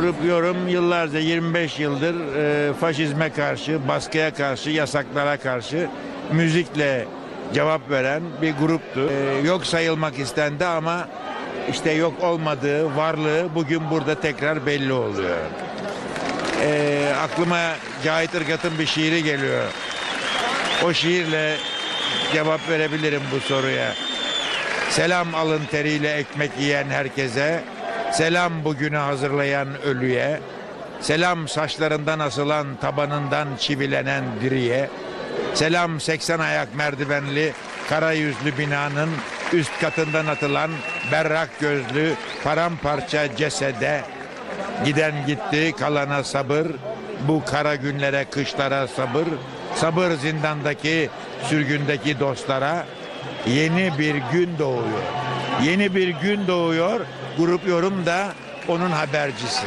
Grup Yorum yıllarca 25 yıldır e, faşizme karşı, baskıya karşı, yasaklara karşı müzikle cevap veren bir gruptu. E, yok sayılmak istendi ama işte yok olmadığı varlığı bugün burada tekrar belli oluyor. E, aklıma Cahit Irgat'ın bir şiiri geliyor. O şiirle cevap verebilirim bu soruya. Selam alın teriyle ekmek yiyen herkese. Selam bugünü hazırlayan ölüye. Selam saçlarından asılan tabanından çivilenen diriye. Selam 80 ayak merdivenli kara yüzlü binanın üst katından atılan berrak gözlü paramparça cesede. Giden gitti kalana sabır. Bu kara günlere kışlara sabır. Sabır zindandaki sürgündeki dostlara yeni bir gün doğuyor. Yeni bir gün doğuyor. Grup yorum da onun habercisi.